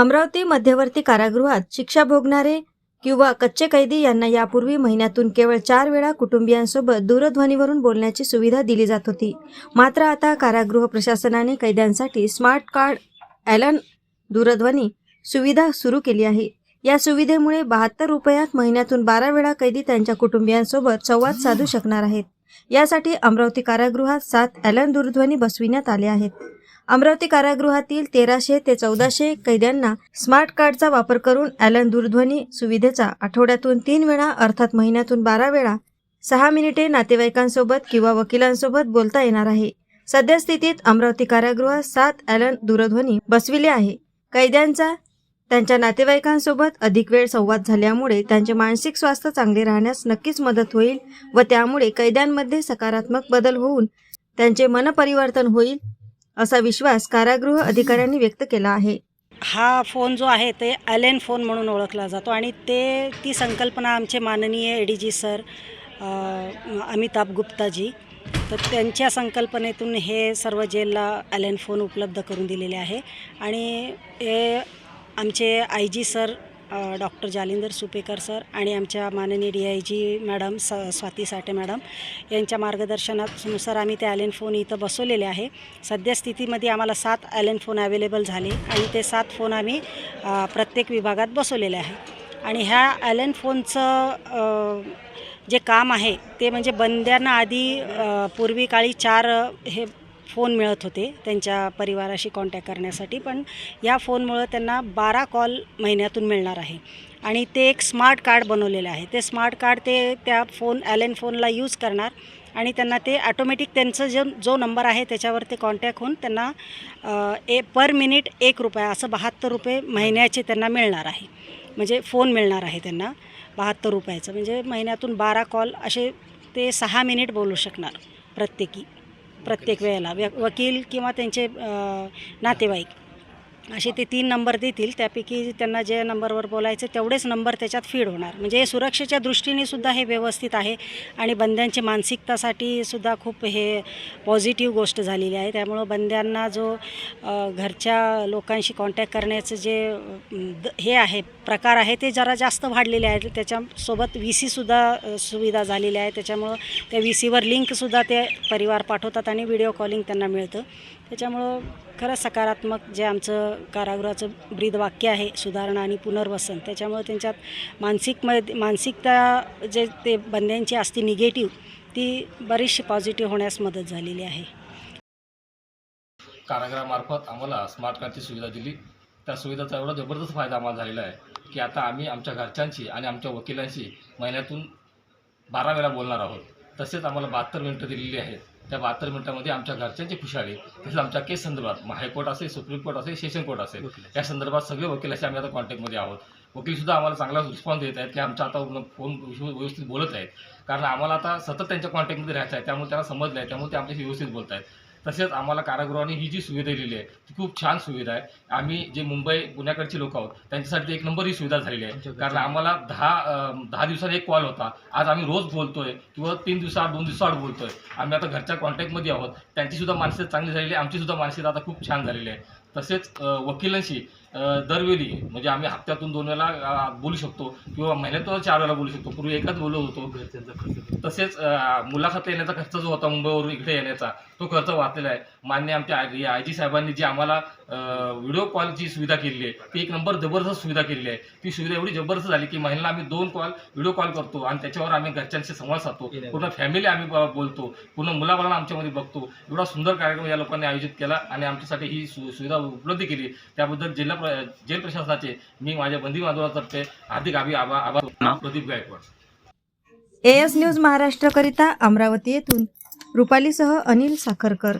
अमरावती मध्यवर्ती कारागृहात शिक्षा भोगणारे किंवा कच्चे कैदी यांना यापूर्वी महिन्यातून केवळ चार वेळा कुटुंबियांसोबत दूरध्वनीवरून बोलण्याची सुविधा दिली जात होती. मात्र आता कारागृह प्रशासनाने कैद्यांसाठी स्मार्ट कार्ड ॲलन दूरध्वनी सुविधा सुरू केली आहे. या सुविधेमुळे बहात्तर रुपयात महिन्यातून बारा वेळा कैदी त्यांच्या कुटुंबियांसोबत संवाद साधू शकणार आहेत. यासाठी अमरावती कारागृहात सात ॲलन दूरध्वनी बसविण्यात आले आहेत. अमरावती कारागृहातील तेराशे ते चौदाशे कैद्यांना स्मार्ट कार्डचा वापर करून ॲलन दूरध्वनी सुविधेचा आठवड्यातून तीन वेळा अर्थात महिन्यातून बारा वेळा सहा मिनिटे नातेवाईकांसोबत किंवा वकिलांसोबत बोलता येणार आहे. सद्यस्थितीत अमरावती कारागृहात सात ॲलन दूरध्वनी बसविले आहे. कैद्यांचा त्यांच्या नातेवाईकांसोबत अधिक वेळ संवाद झाल्यामुळे त्यांचे मानसिक स्वास्थ्य चांगले राहण्यास नक्कीच मदत होईल व त्यामुळे कैद्यांमध्ये सकारात्मक बदल होऊन त्यांचे मनपरिवर्तन होईल. असा विश्वास कारागृह अधिकाऱ्यांनी व्यक्त केला आहे. हा फोन जो आहे ते ॲलेन फोन म्हणून ओळखला जातो आणि ते ती संकल्पना आमचे माननीय A D G sir Amitabh Guptaji तर त्यांच्या संकल्पनेतून हे सर्व जेलला ॲलेन फोन उपलब्ध करून दिलेले आहे. आणि हे आमचे I G sir doctor Jalinder Supekar sir आणि आमच्या माननीय डी आय जी मॅडम स स्वाती साठे मॅडम यांच्या मार्गदर्शनानुसार आम्ही ते ॲलेन फोन इथं बसवलेले आहे. सद्यस्थितीमध्ये आम्हाला सात ॲलेन फोन अवेलेबल झाले आणि ते सात फोन आम्ही प्रत्येक विभागात बसवलेले आहे. आणि ह्या ॲलेन फोनचं जे काम आहे ते म्हणजे बंद्यांना आधी पूर्वी काळी चार हे फोन मिळत होते त्यांच्या परिवाराशी कॉन्टॅक्ट करण्यासाठी पण या फोनमुळं त्यांना बारा कॉल महिन्यातून मिळणार आहे. आणि ते एक स्मार्ट कार्ड बनवलेलं आहे. ते स्मार्ट कार्ड ते त्या फोन ॲलेन फोनला यूज करणार आणि त्यांना ते ॲटोमॅटिक त्यांचं जो जो नंबर आहे त्याच्यावर ते कॉन्टॅक्ट होऊन त्यांना ए पर मिनिट एक रुपया असं बहात्तर रुपये महिन्याचे त्यांना मिळणार आहे. म्हणजे फोन मिळणार आहे त्यांना बहात्तर रुपयाचं. म्हणजे महिन्यातून बारा कॉल असे ते सहा मिनिट बोलू शकणार प्रत्येकी. प्रत्येक वेळेला. व्य वकील किंवा त्यांचे नातेवाईक. असे ते तीन नंबर देतील. त्यापैकी त्यांना जे नंबरवर बोलायचं तेवढेच नंबर त्याच्यात फीड होणार. म्हणजे सुरक्षेच्या दृष्टीने सुद्धा हे व्यवस्थित आहे आणि बंद्यांची मानसिकतासाठी सुद्धा खूप हे पॉझिटिव्ह गोष्ट झालेली आहे. त्यामुळं बंद्यांना जो घरच्या लोकांशी कॉन्टॅक्ट करण्याचं जे द- हे आहे प्रकार आहे ते जरा जास्त वाढलेले आहेत. त्याच्यासोबत व्ही सीसुद्धा सुविधा झालेली आहे त्याच्यामुळं त्या व्ही सीवर लिंकसुद्धा ते परिवार पाठवतात आणि व्हिडिओ कॉलिंग त्यांना मिळतं. त्याच्यामुळं खरंच सकारात्मक जे आमचं कारागृहाचं ब्रीद वाक्य आहे सुधारणा आणि पुनर्वसन त्याच्यामुळे त्यांच्यात मानसिक मानसिकता जे ते बंद्यांची असते निगेटिव्ह ती बरीचशी पॉझिटिव्ह होण्यास मदत झालेली आहे. कारागृहामार्फत आम्हाला स्मार्ट कार्डची सुविधा दिली. त्या सुविधेचा एवढा जबरदस्त फायदा आम्हाला झालेला आहे की आता आम्ही आमच्या घरच्यांशी आणि आमच्या वकिलांशी महिन्यातून बारा वेळा बोलणार आहोत. तसेच आम्हाला बहात्तर मिनटं दिलेली आहेत. त्या बहात्तर मिनटामध्ये आमच्या घरच्यांची खुशाली तसेच आमच्या केस संदर्भात हायकोर्ट असेल सुप्रीम कोर्ट असेल सेशन कोर्ट असेल या संदर्भात सगळे वकिलाशी आम्ही आता कॉन्टॅक्टमध्ये आहोत. वकीलसुद्धा आम्हाला चांगला रिस्पॉन्स देत आहेत की आमच्या आता फोन व्यवस्थित बोलत आहेत. कारण आम्हाला आता सतत त्यांच्या कॉन्टॅक्टमध्ये राहायचं आहे त्यामुळे त्यांना समजलं आहे त्यामुळे ते आमच्याशी व्यवस्थित बोलत आहेत तसेच आम्हाला कारागृहाने ही जी सुविधा दिलेली आहे ती खूप छान सुविधा आहे. आम्ही जे मुंबई पुण्याकडचे लोक आहोत त्यांच्यासाठी एक नंबर ही सुविधा झालेली आहे. कारण आम्हाला दहा दहा दिवसात एक कॉल होता. आज आम्ही रोज बोलतोय किंवा तीन दिवसाआड दोन दिवसाआड बोलतोय. आम्ही आता घरच्या कॉन्टॅक्टमध्ये आहोत. त्यांची सुद्धा मानसिकता चांगली झालेली आहे आमची सुद्धा मानसिकता आता खूप छान झालेली आहे. तसेच वकिलांशी दरवेळी म्हणजे आम्ही हप्त्यातून दोन वेळा अं, बोलू शकतो किंवा महिन्यातून चार वेळा बोलू शकतो. पूर्वी एकच बोलत होतो. तसेच मुलाखत येण्याचा खर्च जो होता मुंबईवरून इकडे येण्याचा तो खर्च वाचलेला आहे. मान्य आमच्या आय जी साहेबांनी जी आम्हाला व्हिडिओ कॉलची सुविधा केलेली आहे ती एक नंबर जबरदस्त सुविधा केलेली आहे. ती सुविधा एवढी जबरदस्त झाली की महिन्याला आम्ही दोन कॉल व्हिडिओ कॉल करतो आणि त्याच्यावर आम्ही घरच्यांशी संवाद साधतो. पूर्ण फॅमिली आम्ही बोलतो. पूर्ण मुलाबाळांना आमच्यामध्ये बघतो. एवढा सुंदर कार्यक्रम या लोकांनी आयोजित केला आणि आमच्यासाठी ही सुविधा उपलब्ध केली. त्याबद्दल जिल्हा प्र जेल प्रशासनाचे मी माझ्या बंदी बांधवातर्फे हार्दिक आभार आभार आभार प्रदीप गायकवाड. एएस न्यूज महाराष्ट्रकरिता अमरावती येथून. रुपालीसह अनिल साखरकर.